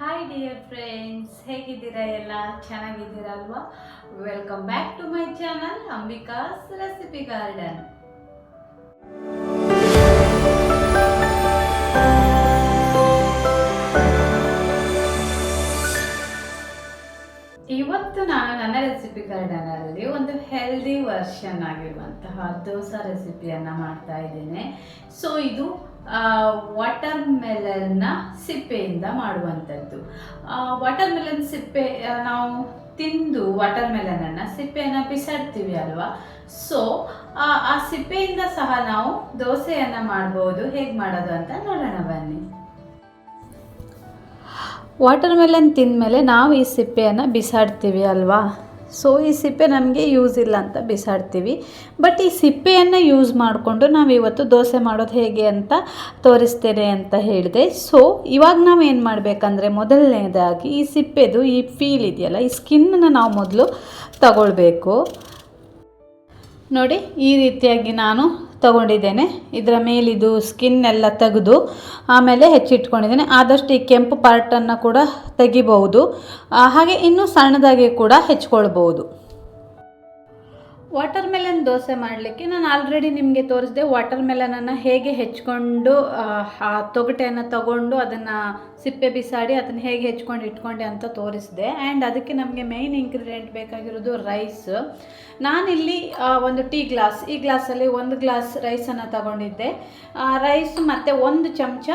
Hi dear friends ಹೇಗಿದ್ದೀರಾ ಎಲ್ಲ? ಚೆನ್ನಾಗಿದ್ದೀರಾ ಅಲ್ವಾ? Welcome back to my channel Ambika's recipe garden ಇವತ್ತು ನಾನು ನನ್ನ ರೆಸಿಪಿ ಗಾರ್ಡನಲ್ಲಿ ಒಂದು ಹೆಲ್ದಿ ವರ್ಷನ್ ಆಗಿರುವಂತಹ ದೋಸಾ ರೆಸಿಪಿಯನ್ನು ಮಾಡ್ತಾ ಇದ್ದೇನೆ. ಸೊ ಇದು ವಾಟರ್ ಮೆಲನ್ನ ಸಿಪ್ಪೆಯಿಂದ ಮಾಡುವಂಥದ್ದು. ವಾಟರ್ ಮೆಲನ್ ಸಿಪ್ಪೆ ನಾವು ತಿಂದು ವಾಟರ್ ಮೆಲನನ್ನು ಸಿಪ್ಪೆಯನ್ನು ಬಿಸಾಡ್ತೀವಿ ಅಲ್ವಾ? ಸೊ ಆ ಸಿಪ್ಪೆಯಿಂದ ಸಹ ನಾವು ದೋಸೆಯನ್ನು ಮಾಡ್ಬೋದು. ಹೇಗೆ ಮಾಡೋದು ಅಂತ ನೋಡೋಣ ಬನ್ನಿ. ವಾಟರ್ ಮೆಲನ್ ತಿಂದಮೇಲೆ ನಾವು ಈ ಸಿಪ್ಪೆಯನ್ನು ಬಿಸಾಡ್ತೀವಿ ಅಲ್ವಾ? ಸೊ ಈ ಸಿಪ್ಪೆ ನಮಗೆ ಯೂಸ್ ಇಲ್ಲ ಅಂತ ಬಿಸಾಡ್ತೀವಿ. ಬಟ್ ಈ ಸಿಪ್ಪೆಯನ್ನು ಯೂಸ್ ಮಾಡಿಕೊಂಡು ನಾವು ಇವತ್ತು ದೋಸೆ ಮಾಡೋದು ಹೇಗೆ ಅಂತ ತೋರಿಸ್ತೇನೆ ಅಂತ ಹೇಳಿದೆ. ಸೊ ಇವಾಗ ನಾವು ಏನು ಮಾಡಬೇಕಂದ್ರೆ ಮೊದಲನೇದಾಗಿ ಈ ಸಿಪ್ಪೆದು ಈ ಫೀಲ್ ಇದೆಯಲ್ಲ, ಈ ಸ್ಕಿನ್ನನ್ನು ನಾವು ಮೊದಲು ತಗೊಳ್ಬೇಕು. ನೋಡಿ, ಈ ರೀತಿಯಾಗಿ ನಾನು ತಗೊಂಡಿದ್ದೇನೆ. ಇದರ ಮೇಲಿದು ಸ್ಕಿನ್ ಎಲ್ಲ ತೆಗೆದು ಆಮೇಲೆ ಹೆಚ್ಚಿಟ್ಕೊಂಡಿದ್ದೇನೆ. ಆದಷ್ಟು ಈ ಕೆಂಪು ಪಾರ್ಟನ್ನು ಕೂಡ ತೆಗಿಬಹುದು. ಹಾಗೆ ಇನ್ನೂ ಸಣ್ಣದಾಗಿ ಕೂಡ ಹೆಚ್ಕೊಳ್ಬೋದು ವಾಟರ್ ಮೆಲನ್ ದೋಸೆ ಮಾಡಲಿಕ್ಕೆ ನಾನು ಆಲ್ರೆಡಿ ನಿಮಗೆ ತೋರಿಸಿದೆ. ವಾಟರ್ ಮೆಲನನ್ನು ಹೇಗೆ ಹೆಚ್ಕೊಂಡು ಆ, ತೊಗಟೆಯನ್ನು ತಗೊಂಡು ಅದನ್ನು ಸಿಪ್ಪೆ ಬಿಸಾಡಿ ಅದನ್ನು ಹೇಗೆ ಹೆಚ್ಕೊಂಡು ಇಟ್ಕೊಂಡೆ ಅಂತ ತೋರಿಸಿದೆ. ಆ್ಯಂಡ್ ಅದಕ್ಕೆ ನಮಗೆ ಮೇಯ್ನ್ ಇಂಗ್ರೀಡಿಯೆಂಟ್ ಬೇಕಾಗಿರೋದು ರೈಸ್ ನಾನಿಲ್ಲಿ ಒಂದು ಟೀ ಗ್ಲಾಸ್ ಈ ಗ್ಲಾಸಲ್ಲಿ ಒಂದು ಗ್ಲಾಸ್ ರೈಸನ್ನು ತಗೊಂಡಿದ್ದೆ. ರೈಸ್ ಮತ್ತು ಒಂದು ಚಮಚ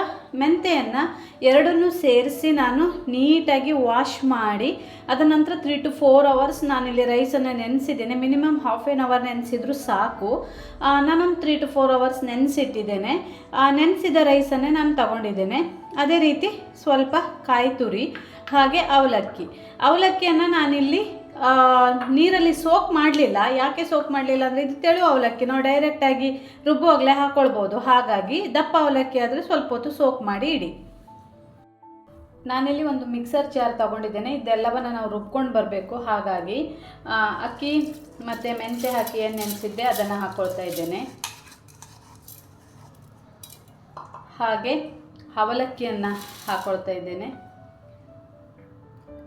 ಮೆಂತೆಯನ್ನು ಎರಡನ್ನೂ ಸೇರಿಸಿ ನಾನು ನೀಟಾಗಿ ವಾಶ್ ಮಾಡಿ ಅದ ನಂತರ ತ್ರೀ ಟು ಫೋರ್ ಅವರ್ಸ್ ನಾನಿಲ್ಲಿ ರೈಸನ್ನು ನೆನೆಸಿದ್ದೇನೆ. ಮಿನಿಮಮ್ ಹಾಫ್ ಆನ್ ಅವರ್ ನೆನೆಸಿದ್ರು ಸಾಕು. ನಾನೊಂದು ತ್ರೀ ಟು ಫೋರ್ ಅವರ್ಸ್ ನೆನೆಸಿಟ್ಟಿದ್ದೇನೆ. ನೆನೆಸಿದ ರೈಸನ್ನೇ ನಾನು ತಗೊಂಡಿದ್ದೇನೆ. ಅದೇ ರೀತಿ ಸ್ವಲ್ಪ ಕಾಯಿ ತುರಿ, ಹಾಗೆ ಅವಲಕ್ಕಿ. ಅವಲಕ್ಕಿಯನ್ನು ನಾನಿಲ್ಲಿ ನೀರಲ್ಲಿ ಸೋಕ್ ಮಾಡಲಿಲ್ಲ. ಯಾಕೆ ಸೋಕ್ ಮಾಡಲಿಲ್ಲ ಅಂದರೆ ಇದು ತೆಳು ಅವಲಕ್ಕಿ. ನಾವು ಡೈರೆಕ್ಟಾಗಿ ರುಬ್ಬುವಾಗಲೇ ಹಾಕ್ಕೊಳ್ಬೋದು ಹಾಗಾಗಿ ದಪ್ಪ ಅವಲಕ್ಕಿ ಆದರೆ ಸ್ವಲ್ಪ ಹೊತ್ತು ಸೋಕ್ ಮಾಡಿ ಇಡಿ. ನಾನಿಲ್ಲಿ ಒಂದು ಮಿಕ್ಸರ್ ಜಾರ್ ತಗೊಂಡಿದ್ದೇನೆ. ಇದೆಲ್ಲವನ್ನು ನಾವು ರುಬ್ಕೊಂಡು ಬರಬೇಕು. ಹಾಗಾಗಿ ಅಕ್ಕಿ ಮತ್ತು ಮೆಂತೆ ಹಾಕಿ ಏನು ನೆನೆಸಿದ್ದೆ ಅದನ್ನು ಹಾಕ್ಕೊಳ್ತಾ ಇದ್ದೇನೆ. ಹಾಗೆ ಅವಲಕ್ಕಿಯನ್ನು ಹಾಕ್ಕೊಳ್ತಾ ಇದ್ದೇನೆ.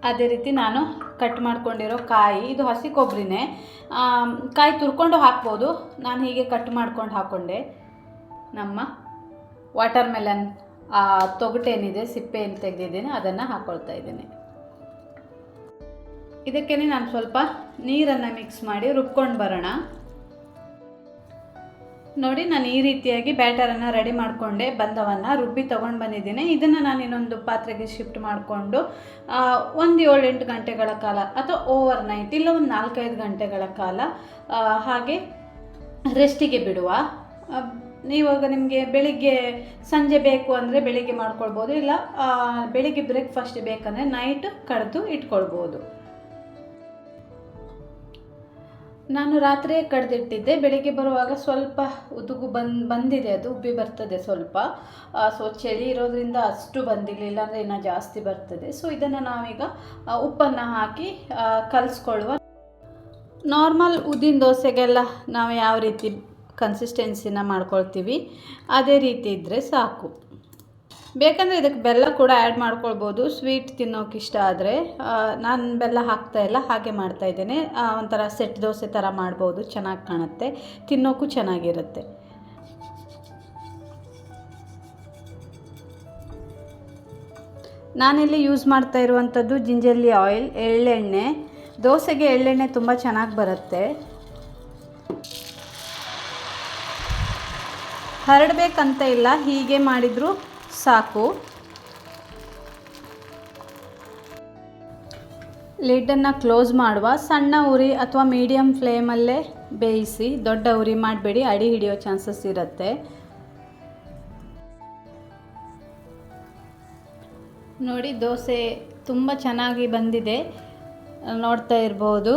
ಅದೇ ರೀತಿ ನಾನು ಕಟ್ ಮಾಡ್ಕೊಂಡಿರೋ ಕಾಯಿ, ಇದು ಹಸಿ ಕೊಬ್ಬರಿನೇ ಕಾಯಿ ತುರ್ಕೊಂಡು ಹಾಕ್ಬೋದು. ನಾನು ಹೀಗೆ ಕಟ್ ಮಾಡ್ಕೊಂಡು ಹಾಕ್ಕೊಂಡೆ ನಮ್ಮ ವಾಟರ್ ಮೆಲನ್ ಆ ತೊಗಟೇನಿದೆ ಸಿಪ್ಪೆ ಏನು ತೆಗೆದಿದ್ದೀನಿ, ಅದನ್ನು ಹಾಕ್ಕೊಳ್ತಾ ಇದ್ದೀನಿ. ಇದಕ್ಕೇ ನಾನು ಸ್ವಲ್ಪ ನೀರನ್ನು ಮಿಕ್ಸ್ ಮಾಡಿ ರುಬ್ಕೊಂಡು ಬರೋಣ. ನೋಡಿ, ನಾನು ಈ ರೀತಿಯಾಗಿ ಬ್ಯಾಟರನ್ನು ರೆಡಿ ಮಾಡಿಕೊಂಡೆ, ಬಂದವನ್ನು ರುಬ್ಬಿ ತೊಗೊಂಡು ಬಂದಿದ್ದೀನಿ. ಇದನ್ನು ನಾನು ಇನ್ನೊಂದು ಪಾತ್ರೆಗೆ ಶಿಫ್ಟ್ ಮಾಡಿಕೊಂಡು ಒಂದು ಏಳೆಂಟು ಗಂಟೆಗಳ ಕಾಲ ಅಥವಾ ಓವರ್ ನೈಟ್ ಇಲ್ಲ ಒಂದು ನಾಲ್ಕೈದು ಗಂಟೆಗಳ ಕಾಲ ಹಾಗೆ ರೆಸ್ಟಿಗೆ ಬಿಡುವ. ಇವಾಗ ನಿಮಗೆ ಬೆಳಿಗ್ಗೆ ಸಂಜೆ ಬೇಕು ಅಂದರೆ ಬೆಳಿಗ್ಗೆ ಮಾಡ್ಕೊಳ್ಬೋದು, ಇಲ್ಲ ಬೆಳಿಗ್ಗೆ ಬ್ರೇಕ್ಫಾಸ್ಟ್ ಬೇಕಂದರೆ ನೈಟ್ ಕಡ್ದು ಇಟ್ಕೊಳ್ಬೋದು. ನಾನು ರಾತ್ರಿಯೇ ಕಡ್ದಿಟ್ಟಿದ್ದೆ, ಬೆಳಿಗ್ಗೆ ಬರುವಾಗ ಸ್ವಲ್ಪ ಉದುಗು ಬಂದು, ಬಂದಿದೆ ಅದು, ಉಬ್ಬಿ ಬರ್ತದೆ ಸ್ವಲ್ಪ. ಸೊ ಚಳಿ ಇರೋದ್ರಿಂದ ಅಷ್ಟು ಬಂದಿರಲಿಲ್ಲ ಅಂದರೆ ಇನ್ನೂ ಜಾಸ್ತಿ ಬರ್ತದೆ. ಸೊ ಇದನ್ನು ನಾವೀಗ ಉಪ್ಪನ್ನು ಹಾಕಿ ಕಲಿಸ್ಕೊಳ್ಳುವ. ನಾರ್ಮಲ್ ಉದ್ದಿನ ದೋಸೆಗೆಲ್ಲ ನಾವು ಯಾವ ರೀತಿ ಕನ್ಸಿಸ್ಟೆನ್ಸಿನ ಮಾಡ್ಕೊಳ್ತೀವಿ. ಅದೇ ರೀತಿ ಇದ್ದರೆ ಸಾಕು. ಬೇಕಂದರೆ ಇದಕ್ಕೆ ಬೆಲ್ಲ ಕೂಡ ಆ್ಯಡ್ ಮಾಡ್ಕೊಳ್ಬೋದು. ಸ್ವೀಟ್ ತಿನ್ನೋಕೆ ಇಷ್ಟ ಆದರೆ ನಾನು ಬೆಲ್ಲ ಹಾಕ್ತಾ ಇಲ್ಲ ಹಾಗೆ ಮಾಡ್ತಾ ಇದ್ದೇನೆ. ಆ, ಒಂಥರ ಸೆಟ್ ದೋಸೆ ಥರ ಮಾಡ್ಬೋದು ಚೆನ್ನಾಗಿ ಕಾಣುತ್ತೆ. ತಿನ್ನೋಕ್ಕೂ ಚೆನ್ನಾಗಿರುತ್ತೆ. ನಾನಿಲ್ಲಿ ಯೂಸ್ ಮಾಡ್ತಾ ಇರುವಂಥದ್ದು ಜಿಂಜರ್ಲಿ ಆಯಿಲ್ ಎಳ್ಳೆಣ್ಣೆ. ದೋಸೆಗೆ ಎಳ್ಳೆಣ್ಣೆ ತುಂಬ ಚೆನ್ನಾಗಿ ಬರುತ್ತೆ. ಹರಡಬೇಕಂತ ಇಲ್ಲ, ಹೀಗೆ ಮಾಡಿದರೂ ಸಾಕು. ಲಿಡ್ಡನ್ನು ಕ್ಲೋಸ್ ಮಾಡುವ, ಸಣ್ಣ ಉರಿ ಅಥವಾ ಮೀಡಿಯಮ್ ಫ್ಲೇಮಲ್ಲೇ ಬೇಯಿಸಿ ದೊಡ್ಡ ಉರಿ ಮಾಡಬೇಡಿ, ಅಡಿ ಹಿಡಿಯೋ ಚಾನ್ಸಸ್ ಇರುತ್ತೆ. ನೋಡಿ, ದೋಸೆ ತುಂಬ ಚೆನ್ನಾಗಿ ಬಂದಿದೆ. ನೋಡ್ತಾ ಇರ್ಬೋದು.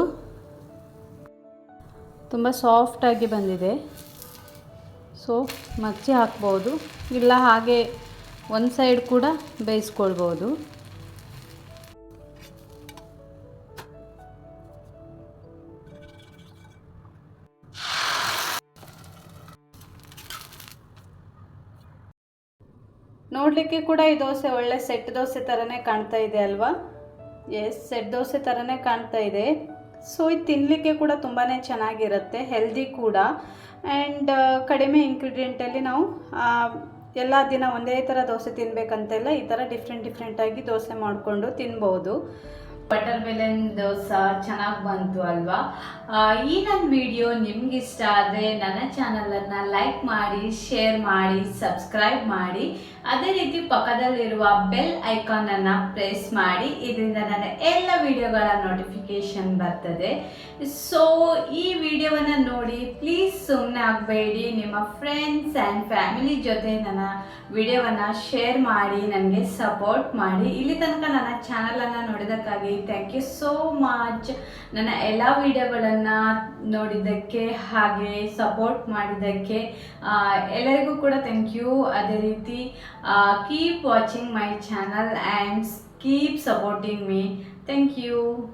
ತುಂಬ ಸಾಫ್ಟಾಗಿ ಬಂದಿದೆ. ಸೊ ಮಚ್ಚಿ ಹಾಕ್ಬೋದು. ಇಲ್ಲ ಹಾಗೆ ಒಂದು ಸೈಡ್ ಕೂಡ ಬೇಯಿಸ್ಕೊಳ್ಬೋದು. ನೋಡಿ ನೋಡಲಿಕ್ಕೆ ಕೂಡ ಈ ದೋಸೆ ಒಳ್ಳೆ ಸೆಟ್ ದೋಸೆ ಥರನೇ ಕಾಣ್ತಾ ಇದೆ ಅಲ್ವಾ? ಎಸ್ ಸೆಟ್ ದೋಸೆ ಥರನೇ ಕಾಣ್ತಾ ಇದೆ. ಸೊ ಇದು ತಿನ್ನಲಿಕ್ಕೆ ಕೂಡ ತುಂಬಾ ಚೆನ್ನಾಗಿರುತ್ತೆ ಹೆಲ್ದಿ ಕೂಡ. ಆ್ಯಂಡ್ ಕಡಿಮೆ ಇಂಗ್ರೀಡಿಯೆಂಟಲ್ಲಿ ನಾವು ಎಲ್ಲ ದಿನ ಒಂದೇ ಥರ ದೋಸೆ ತಿನ್ನಬೇಕಂತೆಲ್ಲ ಈ ಥರ ಡಿಫ್ರೆಂಟ್ ಡಿಫ್ರೆಂಟಾಗಿ ದೋಸೆ ಮಾಡಿಕೊಂಡು ತಿನ್ಬೋದು. ಬಟರ್ ಮೆಲನ್ ದೋಸೆ ಚೆನ್ನಾಗಿ ಬಂತು ಅಲ್ವಾ? ಈ ನನ್ನ ವಿಡಿಯೋ ನಿಮ್ಗೆ ಇಷ್ಟ ಆದರೆ ನನ್ನ ಚಾನಲನ್ನು ಲೈಕ್ ಮಾಡಿ ಶೇರ್ ಮಾಡಿ ಸಬ್ಸ್ಕ್ರೈಬ್ ಮಾಡಿ. ಅದೇ ರೀತಿ ಪಕ್ಕದಲ್ಲಿರುವ ಬೆಲ್ ಐಕಾನನ್ನು ಪ್ರೆಸ್ ಮಾಡಿ, ಇದರಿಂದ ನನ್ನ ಎಲ್ಲ ವಿಡಿಯೋಗಳ ನೋಟಿಫಿಕೇಶನ್ ಬರ್ತದೆ. ಸೊ ಈ ವಿಡಿಯೋವನ್ನು ನೋಡಿ ಪ್ಲೀಸ್ ಸುಮ್ಮನೆ ಆಗಬೇಡಿ. ನಿಮ್ಮ ಫ್ರೆಂಡ್ಸ್ ಆ್ಯಂಡ್ ಫ್ಯಾಮಿಲಿ ಜೊತೆ ನನ್ನ ವಿಡಿಯೋವನ್ನು ಶೇರ್ ಮಾಡಿ, ನನಗೆ ಸಪೋರ್ಟ್ ಮಾಡಿ. ಇಲ್ಲಿ ತನಕ ನನ್ನ ಚಾನಲನ್ನು ನೋಡಿದ್ದಕ್ಕಾಗಿ ಥ್ಯಾಂಕ್ ಯು ಸೋ ಮಚ್ ನನ್ನ ಎಲ್ಲ ವಿಡಿಯೋಗಳನ್ನು ನೋಡಿದ್ದಕ್ಕೆ, ಹಾಗೆ ಸಪೋರ್ಟ್ ಮಾಡಿದ್ದಕ್ಕೆ ಎಲ್ಲರಿಗೂ ಕೂಡ ಥ್ಯಾಂಕ್ ಯು ಅದೇ ರೀತಿ Uh, keep watching my channel and keep supporting me. Thank you.